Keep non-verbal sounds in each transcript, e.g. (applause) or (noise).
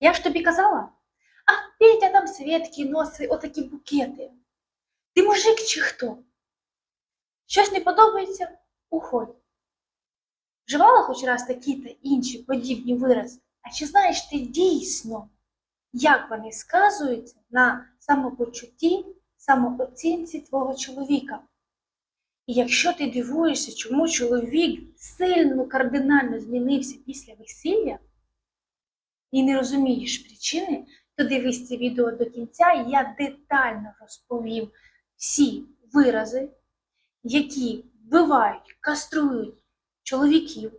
Я ж тобі казала, а Петя там Свєтки носить отакі букети. Ти мужик чи хто? Щось не подобається? Уходь. Вживала хоч раз такі та інші подібні вирази? А чи знаєш ти дійсно, як вони сказуються на самопочутті, самооцінці твого чоловіка? І якщо ти дивуєшся, чому чоловік сильно кардинально змінився після весілля і не розумієш причини, то дивись це відео до кінця, я детально розповім всі вирази, які вбивають, каструють чоловіків,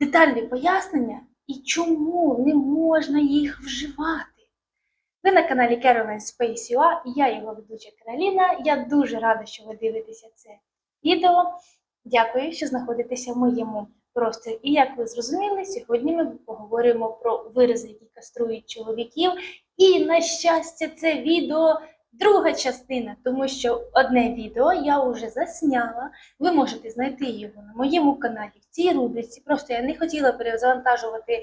детальне пояснення і чому не можна їх вживати. Ви на каналі Caroline Space UA, я його ведуча Кароліна. Я дуже рада, що ви дивитеся це відео. Дякую, що знаходитеся в моєму просторі. І як ви зрозуміли, сьогодні ми поговоримо про вирази, які каструють чоловіків. І, на щастя, це відео друга частина, тому що одне відео я вже засняла. Ви можете знайти його на моєму каналі в цій рубриці. Просто я не хотіла перезавантажувати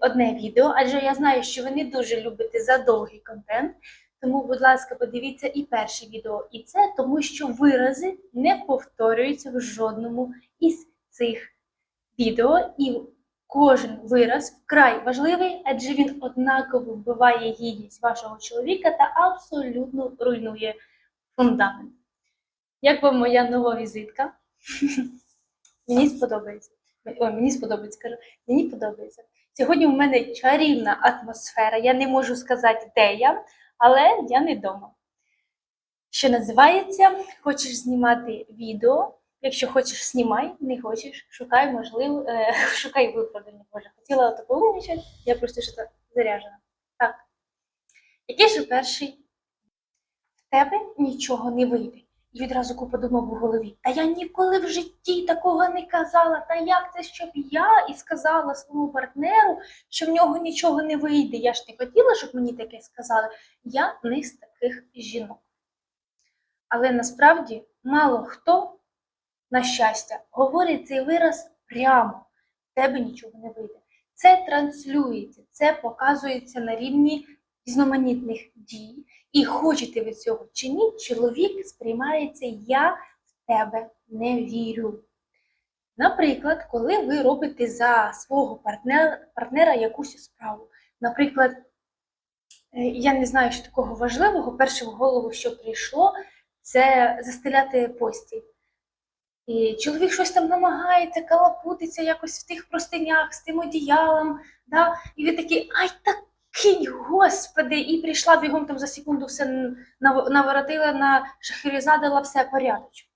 одне відео, адже я знаю, що ви не дуже любите задовгий контент. Тому, будь ласка, подивіться і перше відео, і це, тому що вирази не повторюються в жодному із цих відео, і кожен вираз вкрай важливий, адже він однаково вбиває гідність вашого чоловіка та абсолютно руйнує фундамент. Як вам моя нова візитка? (laughs) Мені сподобається. Ой, мені сподобається, кажу, мені подобається. Сьогодні у мене чарівна атмосфера. Я не можу сказати, де я, але я не вдома. Що називається, хочеш знімати відео. Якщо хочеш, знімай, не хочеш, шукай, можливо, е, (laughs) шукай виправдання. Боже, хотіла таку умнічати, я просто що заряжена. Так. Який же перший? В тебе нічого не вийде. І відразу купа думок у голові. Та я ніколи в житті такого не казала. Та як це, щоб я і сказала своєму партнеру, що в нього нічого не вийде. Я ж не хотіла, щоб мені таке сказали. Я не з таких жінок. Але насправді мало хто, на щастя, говорить цей вираз прямо. В тебе нічого не вийде. Це транслюється, це показується на рівні різноманітних дій. І хочете ви цього чи ні, чоловік сприймається Я в тебе не вірю. Наприклад, коли ви робите за свого партнера, партнера якусь справу. Наприклад, е, я не знаю, що такого важливого, перше в голову, що прийшло, це застеляти постіль. І чоловік щось там намагається, калапутиться якось в тих простинях з тим одіялом. Да? І ви такі, ай, так кинь, господи, і прийшла бігом там за секунду все наворотила на шахерезадила все порядочок.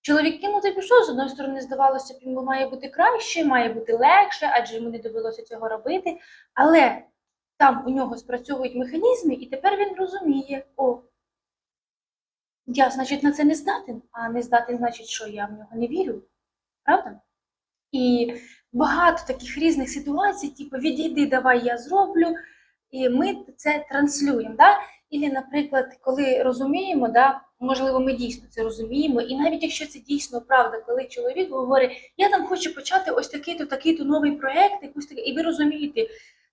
Чоловік кинув і пішов, з одної сторони, здавалося йому має бути краще, має бути легше, адже йому не довелося цього робити. Але там у нього спрацьовують механізми, і тепер він розуміє, о, я, значить, на це не здатен, а не здатен, значить, що я в нього не вірю. Правда? І багато таких різних ситуацій, типу, відійди, давай я зроблю, і ми це транслюємо. Да? Ілі, наприклад, коли розуміємо, да, можливо, ми дійсно це розуміємо, і навіть якщо це дійсно правда, коли чоловік говорить, я там хочу почати ось такий-то, такий-то новий проєкт, якусь таке, і ви розумієте,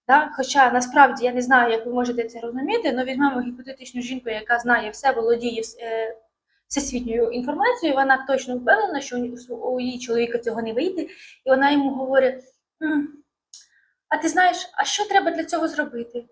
да? хоча насправді я не знаю, як ви можете це розуміти, але візьмемо гіпотетичну жінку, яка знає все, володіє е, всесвітньою інформацією, вона точно впевнена, що у- її чоловіка цього не вийде, і вона йому говорить: а ти знаєш, а що треба для цього зробити?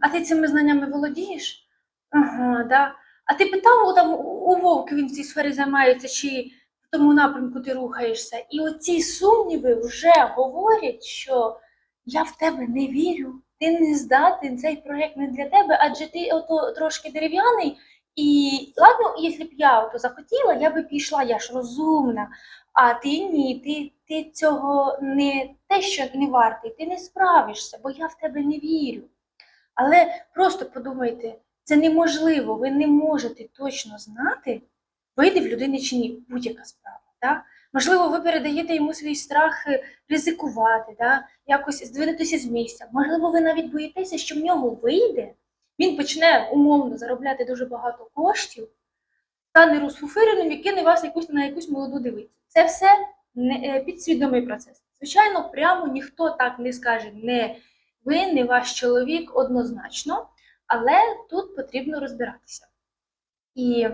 А ти цими знаннями володієш? Ага, да. А ти питав там, у- Вовки, він в цій сфері займається, чи в тому напрямку ти рухаєшся? І оці сумніви вже говорять, що я в тебе не вірю, ти не здатен, цей проєкт не для тебе, адже ти ото трошки дерев'яний. І ладно, якщо б я ото захотіла, я би пішла, я ж розумна. А ти ні, ти, ти цього не те, що не вартий, ти не справишся, бо я в тебе не вірю. Але просто подумайте, це неможливо, ви не можете точно знати, вийде в людини чи ні будь-яка справа. Да? Можливо, ви передаєте йому свій страх е, ризикувати, да? якось здвинутися з місця. Можливо, ви навіть боїтеся, що в нього вийде, він почне умовно заробляти дуже багато коштів, стане розфуфиреним і кине вас якусь на якусь молоду дивитися. Це все е, підсвідомий процес. Звичайно, прямо ніхто так не скаже, не ви не ваш чоловік однозначно, але тут потрібно розбиратися. І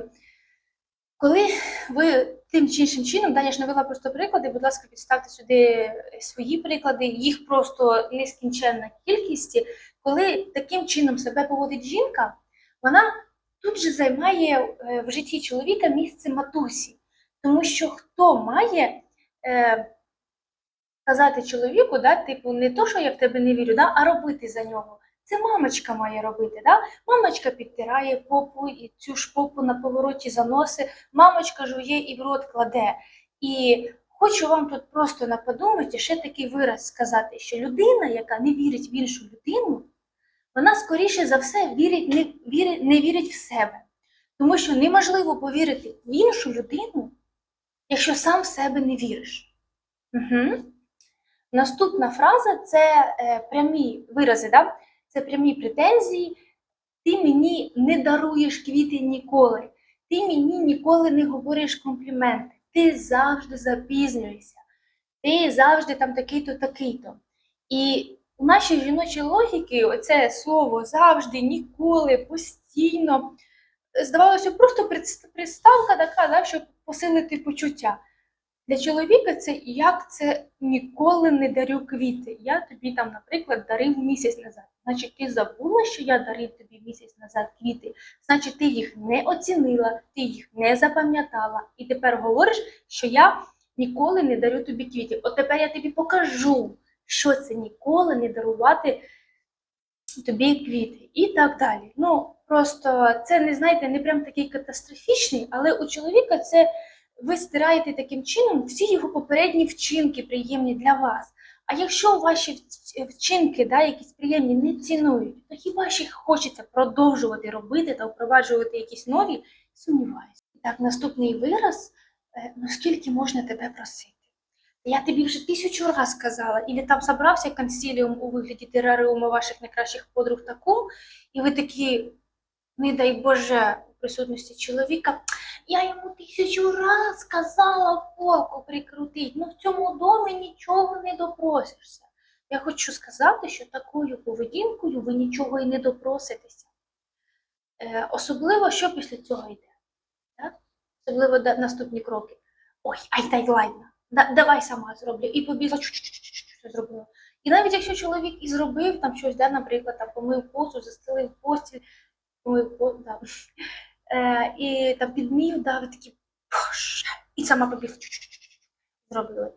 коли ви тим чи іншим чином, да, я ж навела просто приклади, будь ласка, підставте сюди свої приклади, їх просто нескінченна кількість. Коли таким чином себе поводить жінка, вона тут же займає е, в житті чоловіка місце матусі. Тому що хто має е, казати чоловіку, да, типу, не то, що я в тебе не вірю, да, а робити за нього. Це мамочка має робити. Да? Мамочка підтирає попу і цю ж попу на повороті заноси, мамочка жує і в рот кладе. І хочу вам тут просто на подумати ще такий вираз сказати, що людина, яка не вірить в іншу людину, вона скоріше за все вірить, не, вірить, не вірить в себе. Тому що неможливо повірити в іншу людину, якщо сам в себе не віриш. Угу. Наступна фраза це е, прямі вирази, да? Це прямі претензії. Ти мені не даруєш квіти ніколи, ти мені ніколи не говориш компліменти, ти завжди запізнюєшся, ти завжди там такий-то, такий-то. І у нашій жіночій логіки оце слово завжди, ніколи, постійно. Здавалося, просто приставка така, да, щоб посилити почуття. Для чоловіка це як це ніколи не дарю квіти. Я тобі там, наприклад, дарив місяць назад. Значить, ти забула, що я дарив тобі місяць назад квіти. Значить, ти їх не оцінила, ти їх не запам'ятала. І тепер говориш, що я ніколи не дарю тобі квіти. От тепер я тобі покажу, що це ніколи не дарувати тобі квіти. І так далі. Ну, просто це не знаєте, не прям такий катастрофічний, але у чоловіка це ви стираєте таким чином всі його попередні вчинки приємні для вас. А якщо ваші вчинки, да, якісь приємні, не цінують, то хіба їх хочеться продовжувати робити та впроваджувати якісь нові? Сумніваюся. Так, наступний вираз: е, ну скільки можна тебе просити? Я тобі вже тисячу раз сказала, і там собрався консиліум у вигляді тераріуму ваших найкращих подруг та кум, і ви такі, не дай Боже, присутності чоловіка. Я йому тисячу раз сказала полку прикрутить, ну в цьому домі нічого не допросишся. Я хочу сказати, що такою поведінкою ви нічого і не допроситеся. Е, особливо, що після цього йде. Так? Особливо да- наступні кроки. Ой, ай дай ладно, да, давай сама зроблю. І побігла, чу-чу-чу-чу-чу, зробила. І навіть якщо чоловік і зробив там щось, да, наприклад, там, помив посуд, застелив постіль, помив по, да, е, і там підмів, да, ви такі, і сама побігла, зробили.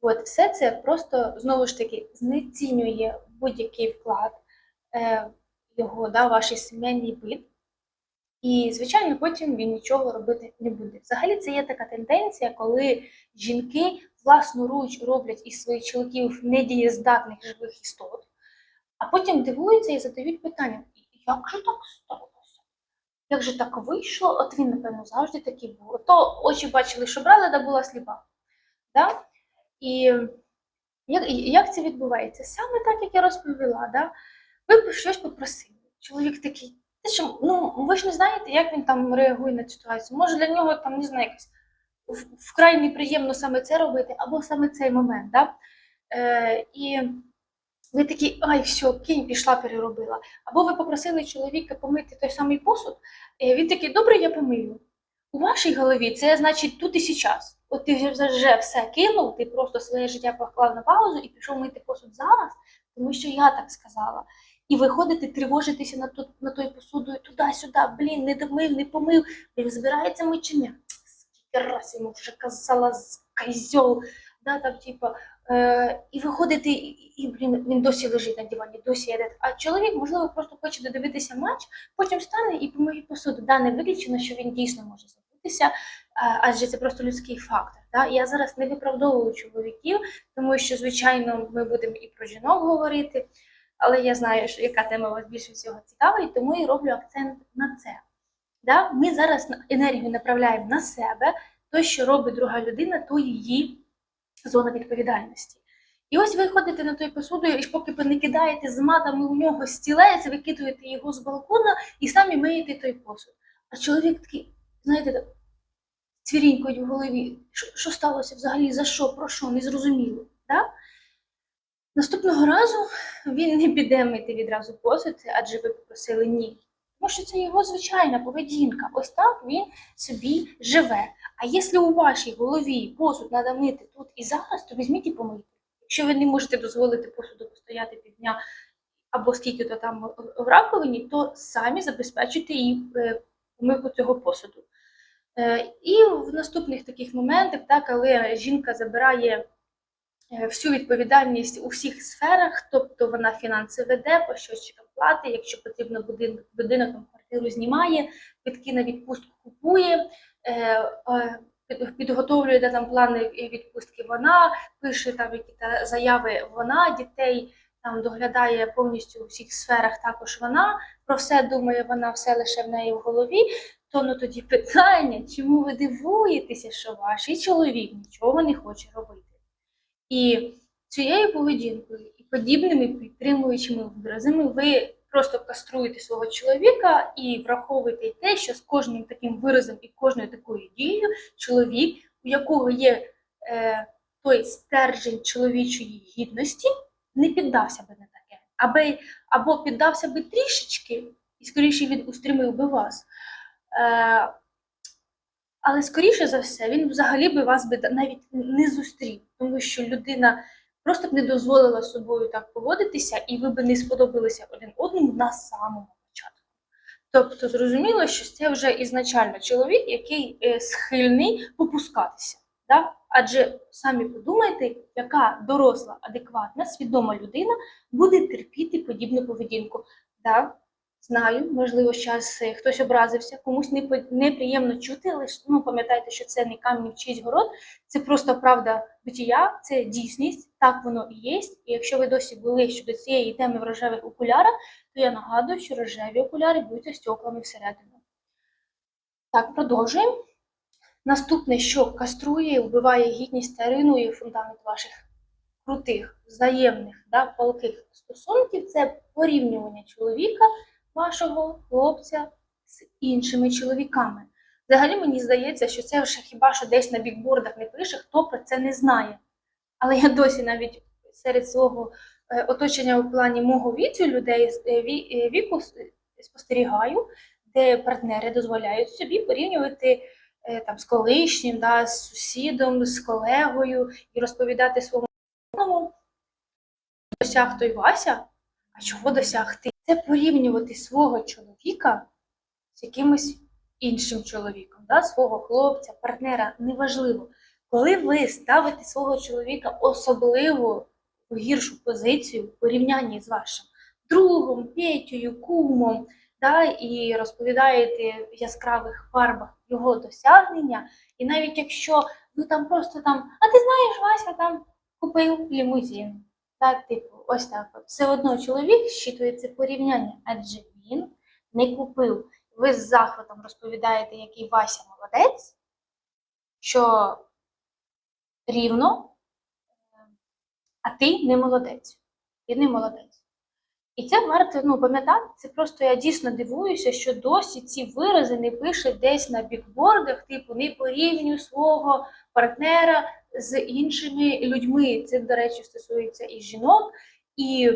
От, все це просто, знову ж таки, знецінює будь-який вклад е, його, да, ваш сімейний бит. І, звичайно, потім він нічого робити не буде. Взагалі, це є така тенденція, коли жінки власноруч роблять із своїх чоловіків недієздатних живих істот, а потім дивуються і задають питання: як же так сталося? Як же так вийшло? От він, напевно, завжди такий був. То очі бачили, що брали, да була сліпа. Да? І як, як це відбувається? Саме так, як я розповіла, да? ви щось попросили. Чоловік такий. Те, що, ну, ви ж не знаєте, як він там реагує на ситуацію. Може для нього там, не знаю, якось вкрай неприємно саме це робити, або саме цей момент. Да? Е, і ви такі, ай, все, кинь, пішла, переробила. Або ви попросили чоловіка помити той самий посуд, і він такий, добре, я помию. У вашій голові це значить тут і зараз. От ти вже, все кинув, ти просто своє життя поклав на паузу і пішов мити посуд зараз, тому що я так сказала. І виходите, тривожитеся на, ту, на той посуду і туди-сюди, блін, не домив, не помив, він збирається мичення. Скільки раз йому вже казала козьол, да, там, типа, і виходите, і, блін, він досі лежить на дивані, досі йде. А чоловік, можливо, просто хоче додивитися матч, потім стане і помиє посуду. Да, не виключено, що він дійсно може забутися, адже це просто людський фактор. Да? Я зараз не виправдовую чоловіків, тому що, звичайно, ми будемо і про жінок говорити, але я знаю, що яка тема вас більше всього цікавить, тому і роблю акцент на це. Да? Ми зараз енергію направляємо на себе, то, що робить друга людина, то її зона відповідальності. І ось ви ходите на той посуду, і поки ви не кидаєте з матами у нього стілець, викидуєте його з балкона і самі миєте той посуд. А чоловік такий, знаєте, цвірінькою в голові, що, сталося взагалі, за що, про що, незрозуміло. Да? Наступного разу він не піде мити відразу посуд, адже ви попросили ні. Тому що це його звичайна поведінка. Ось так він собі живе. А якщо у вашій голові посуд треба мити тут і зараз, то візьміть і помийте. Якщо ви не можете дозволити посуду постояти півдня або скільки то там в- раковині, то самі забезпечуйте її е, помивку цього посуду. Е, І в наступних таких моментах, так, коли жінка забирає всю відповідальність у всіх сферах, тобто вона фінанси веде, по щочикам платить, якщо потрібно будинок, будинок квартиру знімає, квитки на відпустку купує, е, е, під- підготовлює де там плани відпустки вона, пише там які та заяви вона, дітей там доглядає повністю у всіх сферах також вона, про все думає вона, все лише в неї в голові. То ну тоді питання, чому ви дивуєтеся, що ваш чоловік нічого не хоче робити? І цією поведінкою і подібними підтримуючими виразами ви просто каструєте свого чоловіка і враховуєте те, що з кожним таким виразом і кожною такою дією чоловік, у якого є е, той стержень чоловічої гідності, не піддався би на таке, аби, або піддався би трішечки, і скоріше він устримив би вас. Е, але скоріше за все, він взагалі би вас би навіть не зустрів, тому що людина просто б не дозволила собою так поводитися, і ви б не сподобалися один одному на самому початку. Тобто, зрозуміло, що це вже ізначально чоловік, який е, схильний попускатися. Да? Адже самі подумайте, яка доросла, адекватна, свідома людина буде терпіти подібну поведінку. Да? Знаю, можливо, зараз е, хтось образився, комусь неприємно чути, але ну, пам'ятайте, що це не камінь в чийсь город, це просто правда битія, це дійсність, так воно і є. І якщо ви досі були щодо цієї теми в рожевих окулярах, то я нагадую, що рожеві окуляри будуть із стеклами всередину. Так, продовжуємо. Наступне, що каструє, вбиває гідність та руйнує фундамент ваших крутих, взаємних, да, палких стосунків, це порівнювання чоловіка вашого хлопця з іншими чоловіками. Взагалі мені здається, що це вже хіба що десь на бікбордах не пише, хто про це не знає. Але я досі навіть серед свого е, оточення у плані мого віцю людей е, е, віку спостерігаю, де партнери дозволяють собі порівнювати там, з колишнім, да, з сусідом, з колегою і розповідати своєму досяг той Вася, а чого досяг ти? Це порівнювати свого чоловіка з якимось іншим чоловіком, да, свого хлопця, партнера, неважливо. Коли ви ставите свого чоловіка особливо в гіршу позицію в порівнянні з вашим другом, Петєю, кумом, да, і розповідаєте в яскравих фарбах його досягнення, і навіть якщо ну там просто там, а ти знаєш, Вася там купив лімузин. Так, типу, ось так. Все одно чоловік щитує це порівняння, адже він не купив. Ви з захватом розповідаєте, який Вася молодець, що рівно, а ти не молодець. Ти не молодець. І це варто ну, пам'ятати, це просто я дійсно дивуюся, що досі ці вирази не пише десь на бікбордах, типу, не порівнюй свого партнера з іншими людьми. Це, до речі, стосується і жінок. І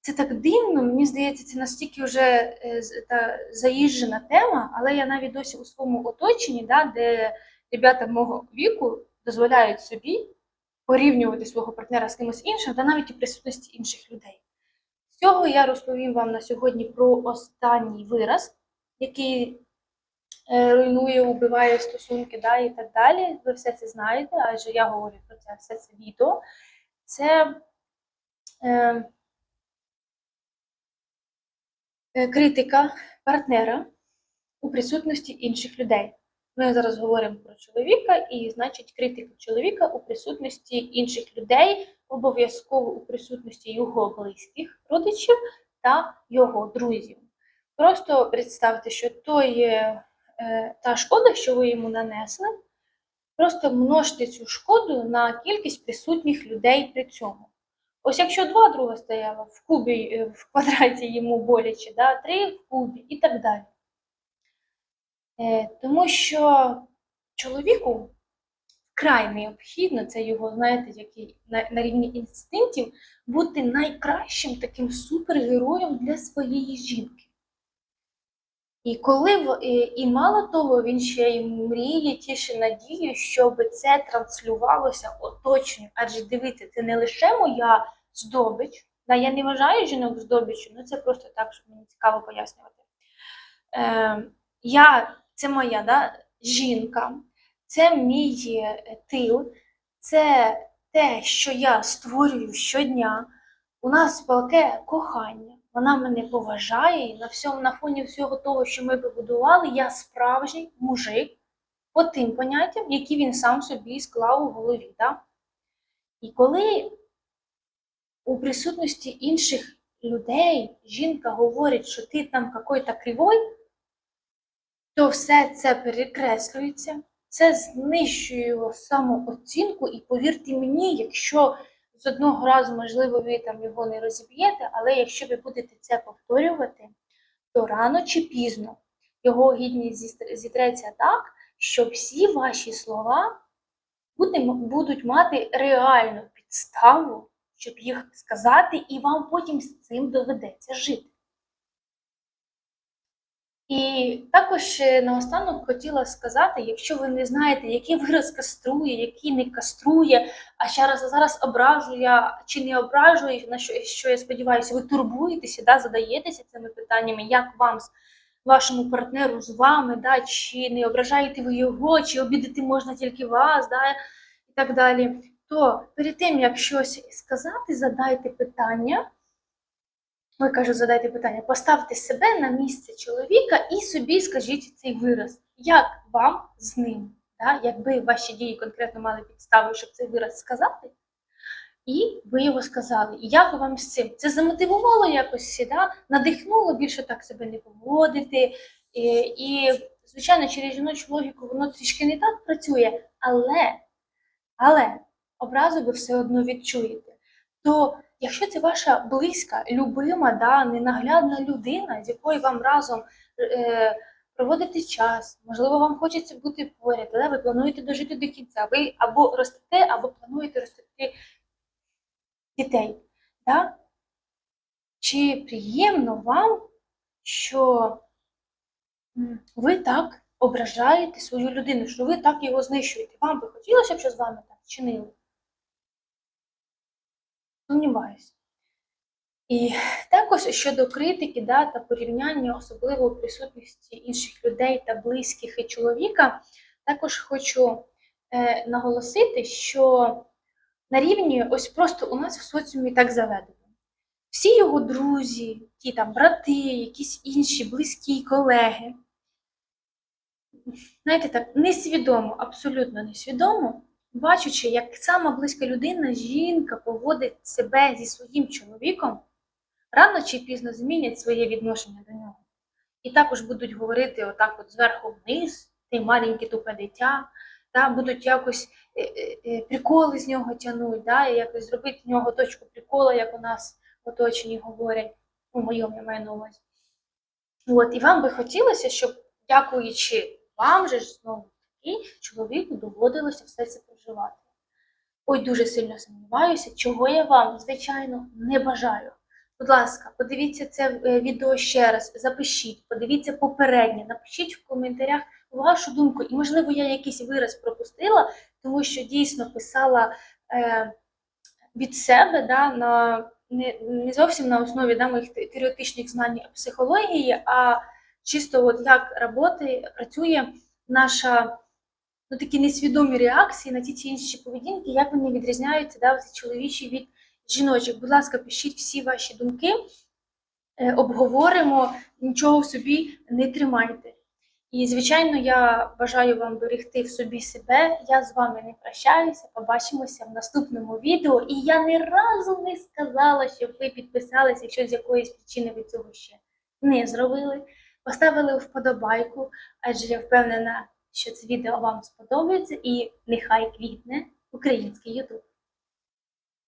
це так дивно, мені здається, це настільки вже е, та заїжджена тема, але я навіть досі у своєму оточенні, да, де ребята мого віку дозволяють собі порівнювати свого партнера з кимось іншим, та навіть і присутності інших людей. З цього я розповім вам на сьогодні про останній вираз, який руйнує, убиває стосунки, да, і так далі. Ви все це знаєте, адже я говорю про це все це відео. Це е, е, критика партнера у присутності інших людей. Ми зараз говоримо про чоловіка, і значить критика чоловіка у присутності інших людей, обов'язково у присутності його близьких родичів та його друзів. Просто представте, що то є е, та шкода, що ви йому нанесли. Просто множте цю шкоду на кількість присутніх людей при цьому. Ось якщо два друга стояло в кубі, е, в квадраті йому боляче, да, три в кубі і так далі. Е, Тому що чоловіку вкрай необхідно, це його, знаєте, який на, на рівні інстинктів, бути найкращим таким супергероєм для своєї жінки. І коли в- і, мало того, він ще й мріє, тіше надію, щоб це транслювалося оточенню. Адже дивіться, це не лише моя здобич. Да, я не вважаю жінок здобиччю, ну це просто так, щоб мені цікаво пояснювати. Е, я, це моя да, жінка, це мій е, тил, це те, що я створюю щодня. У нас палке кохання. Вона мене поважає, і на всьому на фоні всього того, що ми побудували, я справжній мужик по тим поняттям, які він сам собі склав у голові. Да? І коли у присутності інших людей жінка говорить, що ти там какой-то кривой, то все це перекреслюється, це знищує його самооцінку, і повірте мені, якщо з одного разу, можливо, ви там його не розіб'єте, але якщо ви будете це повторювати, то рано чи пізно його гідність зітреться так, що всі ваші слова будуть мати реальну підставу, щоб їх сказати, і вам потім з цим доведеться жити. І також е, наостанок хотіла сказати, якщо ви не знаєте, який вираз каструє, який не каструє, а ще раз зараз ображує чи не ображує, на що, що я сподіваюся, ви турбуєтеся, да, задаєтеся цими питаннями, як вам з вашому партнеру з вами, да, чи не ображаєте ви його, чи обідати можна тільки вас, да, і так далі. То перед тим, як щось сказати, задайте питання. Ой, кажу, задайте питання, поставте себе на місце чоловіка і собі скажіть цей вираз. Як вам з ним? Да? Якби ваші дії конкретно мали підставу, щоб цей вираз сказати, і ви його сказали. І як вам з цим? Це замотивувало якось, да? надихнуло більше так себе не поводити. І, і звичайно, через жіночу логіку воно трішки не так працює, але, але образу ви все одно відчуєте. То Якщо це ваша близька, любима, да, ненаглядна людина, з якою вам разом е, проводити час, можливо, вам хочеться бути поряд, але ви плануєте дожити до кінця. Ви або ростете, або плануєте ростити дітей. Да? Чи приємно вам, що ви так ображаєте свою людину, що ви так його знищуєте? Вам би хотілося б, щоб з вами так чинили? Сумніваюся. І також щодо критики да, та порівняння, особливо у присутності інших людей та близьких і чоловіка, також хочу е, наголосити, що на рівні ось просто у нас в соціумі так заведено. Всі його друзі, ті там брати, якісь інші близькі колеги, знаєте, так, несвідомо, абсолютно несвідомо, бачучи, як сама близька людина, жінка поводить себе зі своїм чоловіком, рано чи пізно змінять своє відношення до нього. І також будуть говорити отак от зверху вниз, ти маленьке тупе дитя, та, будуть якось е, е, е, приколи з нього тягнуть, да, і якось зробити з нього точку прикола, як у нас в оточенні говорять, у моєму я маю на увазі. От, і вам би хотілося, щоб, дякуючи вам же знову таки, чоловіку доводилося все це проживати. Ой, дуже сильно сумніваюся, чого я вам, звичайно, не бажаю. Будь ласка, подивіться це е, відео ще раз, запишіть, подивіться попереднє, напишіть в коментарях вашу думку. І, можливо, я якийсь вираз пропустила, тому що дійсно писала е, від себе, да, на, не, не зовсім на основі да, моїх теоретичних знань психології, а чисто от як роботи, працює наша ну, такі несвідомі реакції на ті чи інші поведінки, як вони відрізняються да, чоловічі від жіночих. Будь ласка, пишіть всі ваші думки, е, обговоримо, нічого в собі не тримайте. І, звичайно, я бажаю вам берегти в собі себе. Я з вами не прощаюся. Побачимося в наступному відео. І я ні разу не сказала, щоб ви підписалися, якщо з якоїсь причини ви цього ще не зробили. Поставили вподобайку, адже я впевнена, що це відео вам сподобається, і нехай квітне український Ютуб.